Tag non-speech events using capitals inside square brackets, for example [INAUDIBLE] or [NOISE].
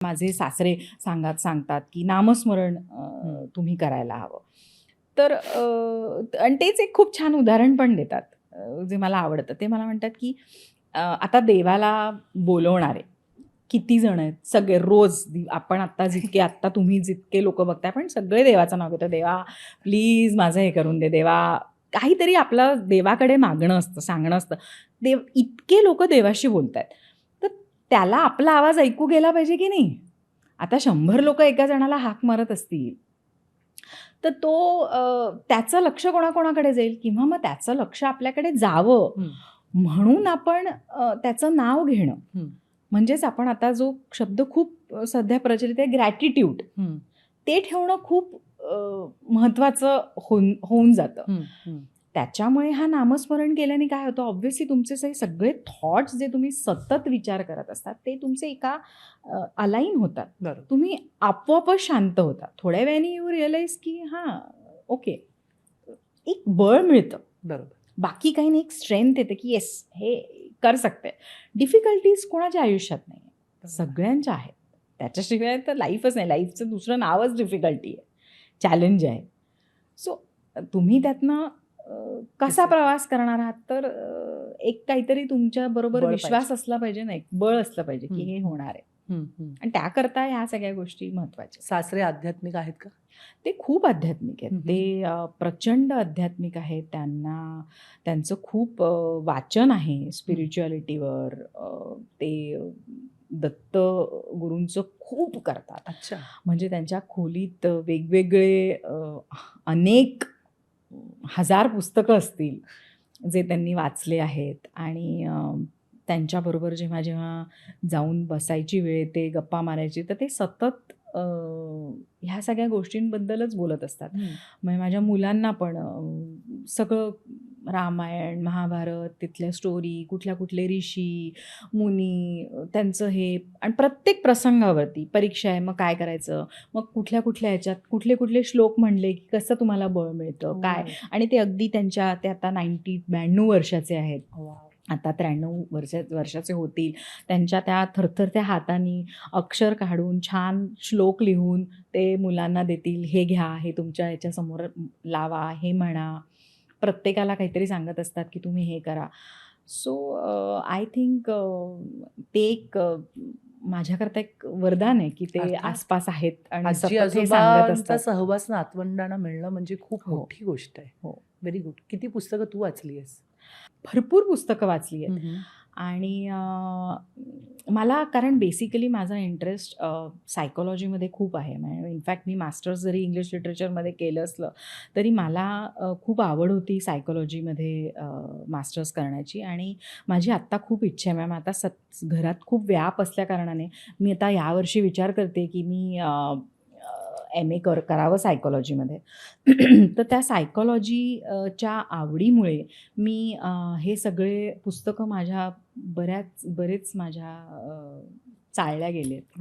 माझे सासरे सांगत सांगतात की नामस्मरण तुम्ही करायला हवं. तर आणि तेच एक खूप छान उदाहरण पण देतात जे मला आवडतं. ते मला म्हणतात की आता देवाला बोलवणारे किती जण आहेत? सगळे रोज आपण आत्ता जितके [LAUGHS] आत्ता तुम्ही जितके लोक बघताय पण सगळे देवाचं नाव घेतो. देवा प्लीज माझं हे करून दे. देवा काहीतरी आपलं देवाकडे मागणं असतं सांगणं असतं. देव इतके लोक देवाशी बोलत आहेत त्याला आपला आवाज ऐकू गेला पाहिजे की नाही? आता शंभर लोक एका जणाला हाक मारत असतील. तर तो त्याचं लक्ष कोणाकोणाकडे जाईल? किंवा मग त्याचं लक्ष आपल्याकडे जावं. म्हणून आपण त्याचं नाव घेणं. म्हणजेच आपण आता जो शब्द खूप सध्या प्रचलित आहे ग्रॅटिट्यूड ते ठेवणं खूप अ, महत्त्वाचं होऊन होऊन जातं. त्याच्यामुळे हा नामस्मरण केल्याने काय होतं? ऑब्व्हियसली तुमचे सगळे सगळे थॉट्स जे तुम्ही सतत विचार करत असतात ते तुमचे एका अलाईन होतात. बरोबर. तुम्ही आपोआपच शांत होता. थोड्या वेळाने यू रिअलाइज की हां ओके एक बळ मिळतं. बरोबर. बाकी काही नाही एक स्ट्रेंथ येते की येस हे कर सकते. डिफिकल्टीज कोणाच्या आयुष्यात नाही सगळ्यांच्या आहेत. त्याच्याशिवाय तर लाईफच नाही. लाईफचं दुसरं नावच डिफिकल्टी आहे. चॅलेंज आहे. सो तुम्ही त्यातनं कसा? प्रवास करणार आहात तर एक काहीतरी तुमच्या बरोबर विश्वास. असला पाहिजे ना एक बळ असलं पाहिजे की. हे होणार आहे. आणि त्याकरता ह्या सगळ्या गोष्टी महत्त्वाच्या सासरे आध्यात्मिक आहेत का ते खूप आध्यात्मिक आहेत. ते प्रचंड आध्यात्मिक आहेत त्यांना त्यांचं खूप वाचन आहे स्पिरिच्युअलिटीवर ते दत्त गुरूंचं खूप करतात अच्छा म्हणजे त्यांच्या खोलीत वेगवेगळे अनेक हजार पुस्तकं असतील जे त्यांनी वाचले आहेत आणि त्यांच्याबरोबर जेव्हा जेव्हा जाऊन बसायची वेळ ते गप्पा मारायची तर ते सतत ह्या सगळ्या गोष्टींबद्दलच बोलत असतात. म्हणजे माझ्या मुलांना पण सगळं रामायण महाभारत तिथल्या स्टोरी कुठल्या कुठले ऋषी मुनी त्यांचं हे आणि प्रत्येक प्रसंगावरती परीक्षा आहे मग काय करायचं? मग कुठल्या कुठल्या ह्याच्यात कुठले कुठले श्लोक म्हणले की कसं तुम्हाला बळ मिळतं काय? हो. आणि ते अगदी त्यांच्या ते आता नाईन्टी ब्याण्णव वर्षाचे आहेत. वाव. आता त्र्याण्णव वर्ष वर्षाचे होतील. त्यांच्या त्या थरथरत्या हातांनी अक्षर काढून छान श्लोक लिहून ते मुलांना देतील हे घ्या हे तुमच्या याच्यासमोर लावा हे म्हणा. प्रत्येकाला काहीतरी सांगत असतात की तुम्ही हे करा. सो आय थिंक ते एक माझ्याकरता एक वरदान आहे की ते. आसपास आहेत आणि सहवास नातवंडांना मिळणं म्हणजे खूप हो. मोठी गोष्ट आहे. हो. व्हेरी गुड किती पुस्तकं तू वाचली आहेस? भरपूर पुस्तकं वाचली आहेत. आणि मला कारण बेसिकली माझा इंटरेस्ट सायकोलॉजीमध्ये खूप आहे. म्हणजे इनफॅक्ट मी मास्टर्स जरी इंग्लिश लिटरेचरमध्ये केलं असलं तरी मला खूप आवड होती सायकोलॉजीमध्ये मास्टर्स करण्याची. आणि माझी आत्ता खूप इच्छा आहे. मॅम आता सत घरात खूप व्याप असल्याकारणाने मी आता यावर्षी विचार करते की मी एम ए कर करावं सायकोलॉजीमध्ये [CLEARS THROAT] तर त्या सायकोलॉजीच्या आवडीमुळे मी हे सगळे पुस्तकं माझ्या बऱ्याच बरेच माझ्या चाळल्या चाळल्या आहेत